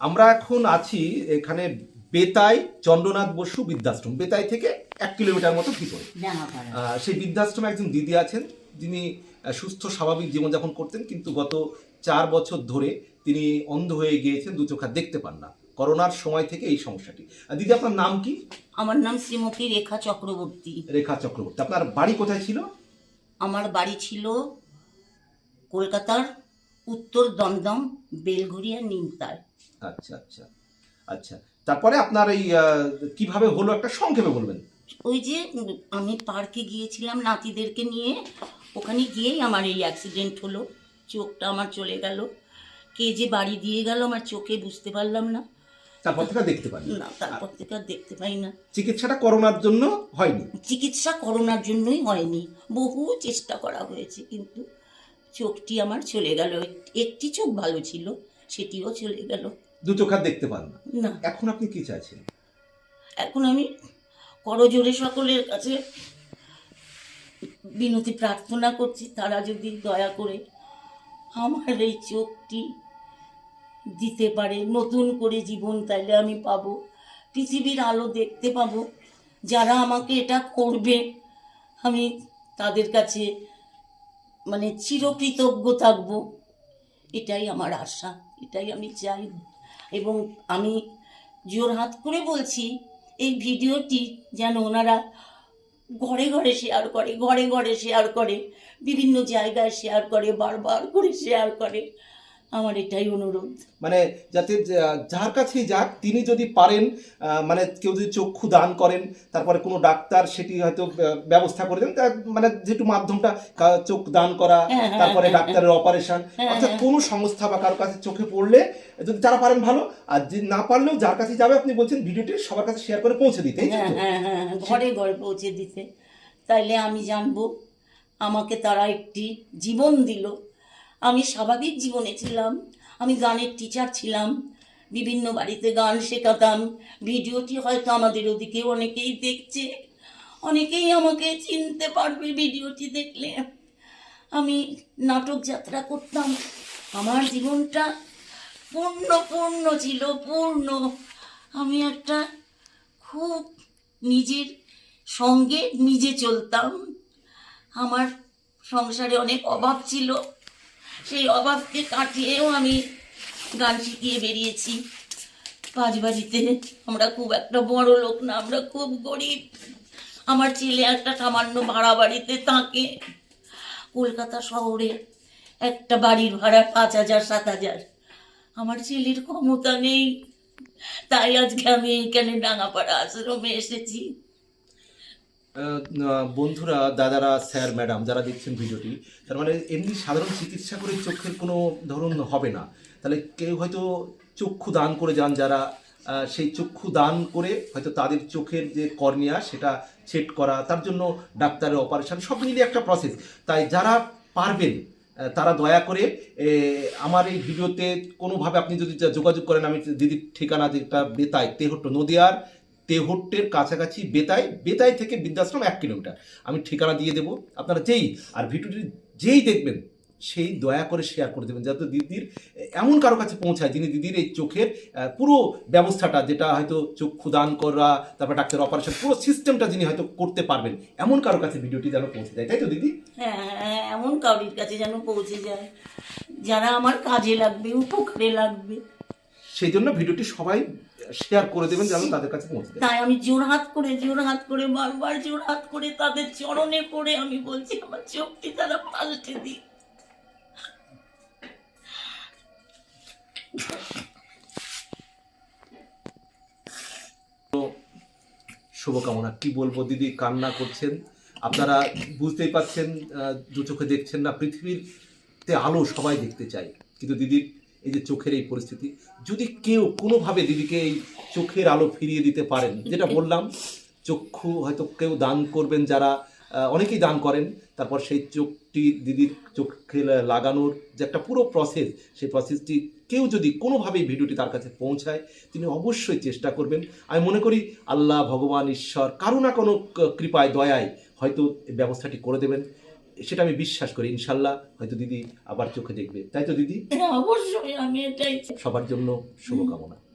আমরা এখন আছি এখানে বেতাই চন্দ্রনাথ বসু বৃদ্ধাশ্রম। বেতাই থেকে এক কিলোমিটার মতো ভিতরে। সেই বৃদ্ধাশ্রমে একজন দিদি আছেন। যিনি সুস্থ স্বাভাবিক জীবনযাপন করতেন কিন্তু গত চার বছর ধরে তিনি অন্ধ হয়ে গিয়েছেন দু চোখা দেখতে পান না। করোনার সময় থেকে এই সমস্যাটি। দিদি আপনার নাম কি? আমার নাম শ্রীমতী রেখা চক্রবর্তী। রেখা চক্রবর্তী। আপনার বাড়ি কোথায় ছিল? আমার বাড়ি ছিল কলকাতার উত্তর দমদম বেলঘরিয়া নিমতার আচ্ছা আচ্ছা আচ্ছা। তারপরে আপনার এই কীভাবে হলো একটা সংক্ষেপে বলবেন? ওই যে আমি পার্কে গিয়েছিলাম নাতিদেরকে নিয়ে। ওখানে গিয়েই আমার এই অ্যাক্সিডেন্ট হলো। চোখটা আমার চলে গেল। কে যে বাড়ি দিয়ে গেল আমার চোখে বুঝতে পারলাম না। তারপর থেকে দেখতে পান না তারপর থেকে আর দেখতে পাই না। চিকিৎসাটা করোনার জন্য হয়নি? চিকিৎসা করোনার জন্যই হয়নি। বহু চেষ্টা করা হয়েছে কিন্তু চোখটি আমার চলে গেল। একটি চোখ ভালো ছিল সেটিও চলে গেল। দু চোখা দেখতে পান না। না। এখন আপনি কি চাইছেন? এখন আমি করজোরে সকলের কাছে বিনতি প্রার্থনা করছি তারা যদি দয়া করে আমার এই চোখটি দিতে পারে নতুন করে জীবন তাইলে আমি পাবো পৃথিবীর আলো দেখতে পাবো যারা আমাকে এটা করবে আমি তাদের কাছে মানে চিরকৃতজ্ঞ থাকব এটাই আমার আশা এটাই আমি চাই। এবং আমি জোর হাত করে বলছি, এই ভিডিওটি যেন ওনারা ঘরে ঘরে শেয়ার করে, ঘরে ঘরে শেয়ার করে, বিভিন্ন জায়গায় শেয়ার করে, বারবার করে শেয়ার করে। আমার এটাই অনুরোধ। মানে যাতে যার কাছেই যাক তিনি যদি পারেন মানে কেউ যদি চক্ষু দান করেন তারপরে কোনো ডাক্তার সেটি হয়তো ব্যবস্থা করে দেন তার মানে যেহেতু মাধ্যমটা চোখ দান করা হ্যাঁ, হ্যাঁ, তারপরে হ্যাঁ, ডাক্তারের অপারেশন অর্থাৎ। কোনো সংস্থা বা কারও কাছে চোখে পড়লে যদি যারা পারেন ভালো আর যে না পারলেও যার কাছে যাবে আপনি বলছেন ভিডিওটি সবার কাছে শেয়ার করে পৌঁছে দিতে হ্যাঁ হ্যাঁ হ্যাঁ হ্যাঁ, ঘরে ঘরে পৌঁছে দিতে। তাইলে আমি জানব আমাকে তারা একটি জীবন দিল। আমি স্বাভাবিক জীবনে ছিলাম, আমি গানের টিচার ছিলাম, বিভিন্ন বাড়িতে গান শেখাতাম, ভিডিওটি হয়তো আমাদের ওদিকে অনেকেই দেখছে, অনেকেই আমাকে চিনতে পারবে ভিডিওটি দেখলে। আমি নাটক যাত্রা করতাম, আমার জীবনটা পূর্ণ পূর্ণ ছিল, পূর্ণ। আমি একটা খুব নিজের সঙ্গে নিজে চলতাম। আমার সংসারে অনেক অভাব ছিল। সেই অভাবকে কাটিয়েও আমি গান শিখিয়ে বেরিয়েছি। বাড়িতে আমরা খুব একটা বড় লোক না, আমরা খুব গরিব। আমার ছেলে একটা সামান্য ভাড়া বাড়িতে থাকে। কলকাতা শহরে একটা বাড়ির ভাড়া পাঁচ হাজার, সাত হাজার। আমার ছেলের ক্ষমতা নেই। তাই আজকে আমি এইখানে ডাঙাপাড়া আশ্রমে এসেছি। বন্ধুরা, দাদারা, স্যার, ম্যাডাম যারা দেখছেন ভিডিওটি, তার মানে এমনি সাধারণ চিকিৎসা করে চোখের কোনো ধরুন হবে না। তাহলে কেউ হয়তো চক্ষু দান করে যান যারা সেই চক্ষু দান করে হয়তো তাদের চোখের যে কর্নিয়া সেটা সেট করা, তার জন্য ডাক্তারের অপারেশন, সব মিলিয়ে একটা প্রসেস তাই যারা পারবেন তারা দয়া করে আমার এই ভিডিওতে কোনোভাবে আপনি যদি যোগাযোগ করেন, আমি দিদির ঠিকানা যেটা বেতাই তেহট্ট নদিয়ার তেহট্টের কাছাকাছি বেতায় বেতায় থেকে বৃদ্ধাশ্রম এক কিলোমিটার। আমি ঠিকানা দিয়ে দেবো আপনারা যেই আর ভিডিওটি যেই দেখবেন সেই দয়া করে শেয়ার করে দেবেন যাতে দিদির এমন কারও কাছে পৌঁছায় যিনি দিদির এই চোখের পুরো ব্যবস্থাটা যেটা হয়তো চক্ষু দান করা তারপর ডাক্তার অপারেশন পুরো সিস্টেমটা যিনি হয়তো করতে পারবেন এমন কারও কাছে ভিডিওটি যেন পৌঁছে যায় তাই তো দিদি? হ্যাঁ হ্যাঁ, এমন কাউরির কাছে যেন পৌঁছে যায় যারা আমার কাজে লাগবে উপকারে লাগবে। সেই জন্য ভিডিওটি সবাই শেয়ার করে দেবেন যেন তাদের কাছে পৌঁছে যায়। তাই আমি জোরহাত করে জোরহাত করে বারবার জোরহাত করে তাদের চরণে পড়ে আমি বলছি আমার চোখটি তারা পাল্টে দিই শুভকামনা। কি বলব দিদি কান্না করছেন। আপনারা বুঝতেই পাচ্ছেন আহ, দু চোখে দেখছেন না পৃথিবীতে আলো সবাই দেখতে চায়। কিন্তু দিদির এই যে চোখের এই পরিস্থিতি, যদি কেউ কোনোভাবে দিদিকে এই চোখের আলো ফিরিয়ে দিতে পারেন, যেটা বললাম, চক্ষু হয়তো কেউ দান করবেন, যারা অনেকেই দান করেন, তারপর সেই চোখটি দিদির চোখে লাগানোর যে একটা পুরো প্রসেস সেই প্রসেসটি কেউ যদি কোনোভাবেই ভিডিওটি তার কাছে পৌঁছায়, তিনি অবশ্যই চেষ্টা করবেন। আমি মনে করি আল্লাহ, ভগবান, ঈশ্বর, কারও না কোনো কৃপায়, দয়ায় হয়তো ব্যবস্থাটি করে দেবেন। সেটা আমি বিশ্বাস করি ইনশাল্লাহ হয়তো দিদি আবার চোখে দেখবে। তাই তো দিদি? হ্যাঁ, অবশ্যই আমি এটাই সবার জন্য শুভকামনা।